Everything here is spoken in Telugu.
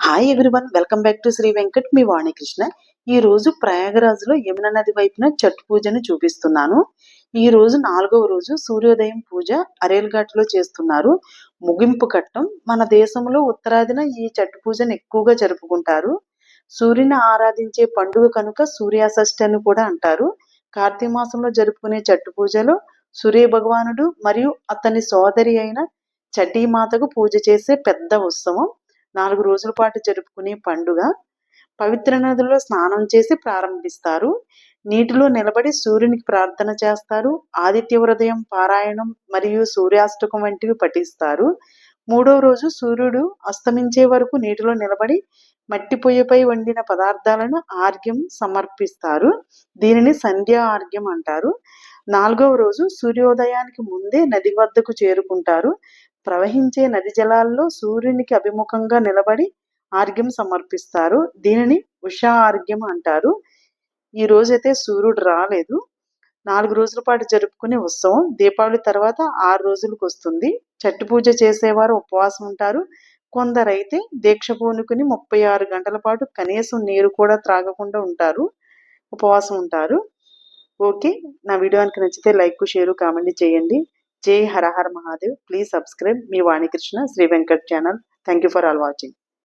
Hi everyone welcome back to Shri Venkat మీ వాణికృష్ణ. ఈ రోజు ప్రయాగరాజులో యమున నది వైపున చట్టు పూజను చూపిస్తున్నాను. ఈ రోజు నాలుగవ రోజు సూర్యోదయం పూజ అరేల్ ఘాట్లో చేస్తున్నారు. ముగింపు ఘట్టం మన దేశంలో ఉత్తరాదిన ఈ చట్టు పూజను ఎక్కువగా జరుపుకుంటారు. సూర్యుని ఆరాధించే పండుగ కనుక సూర్యాషష్ఠి అని కూడా అంటారు. కార్తీక మాసంలో జరుపుకునే చట్టు పూజలో సూర్య భగవానుడు మరియు అతని సోదరి అయిన చటీమాతకు పూజ చేసే పెద్ద ఉత్సవం. నాలుగు రోజుల పాటు జరుపుకునే పండుగ. పవిత్ర నదిలో స్నానం చేసి ప్రారంభిస్తారు. నీటిలో నిలబడి సూర్యునికి ప్రార్థన చేస్తారు. ఆదిత్య హృదయం పారాయణం మరియు సూర్యాష్టకం వంటివి పఠిస్తారు. మూడవ రోజు సూర్యుడు అస్తమించే వరకు నీటిలో నిలబడి మట్టి పొయ్యిపై వండిన పదార్థాలను ఆర్గ్యం సమర్పిస్తారు. దీనిని సంధ్యా ఆర్గ్యం అంటారు. నాలుగవ రోజు సూర్యోదయానికి ముందే నది వద్దకు చేరుకుంటారు. ప్రవహించే నది జలాల్లో సూర్యునికి అభిముఖంగా నిలబడి ఆర్ఘ్యం సమర్పిస్తారు. దీనిని ఉషా ఆర్ఘ్యం అంటారు. ఈ రోజైతే సూర్యుడు రాలేదు. నాలుగు రోజుల పాటు జరుపుకునే ఉత్సవం. దీపావళి తర్వాత ఆరు రోజులకు వస్తుంది. చట్టు పూజ చేసేవారు ఉపవాసం ఉంటారు. కొందరైతే దీక్ష పూనుకుని ముప్పై ఆరు గంటల పాటు కనీసం నీరు కూడా త్రాగకుండా ఉంటారు. ఉపవాసం ఉంటారు. ఓకే. నా వీడియోనికి నచ్చితే లైక్ షేర్ కామెంట్ చేయండి. జై హరహర్ Mahadev. Please subscribe me Vanikrishna Shri Venkat channel thank you for all watching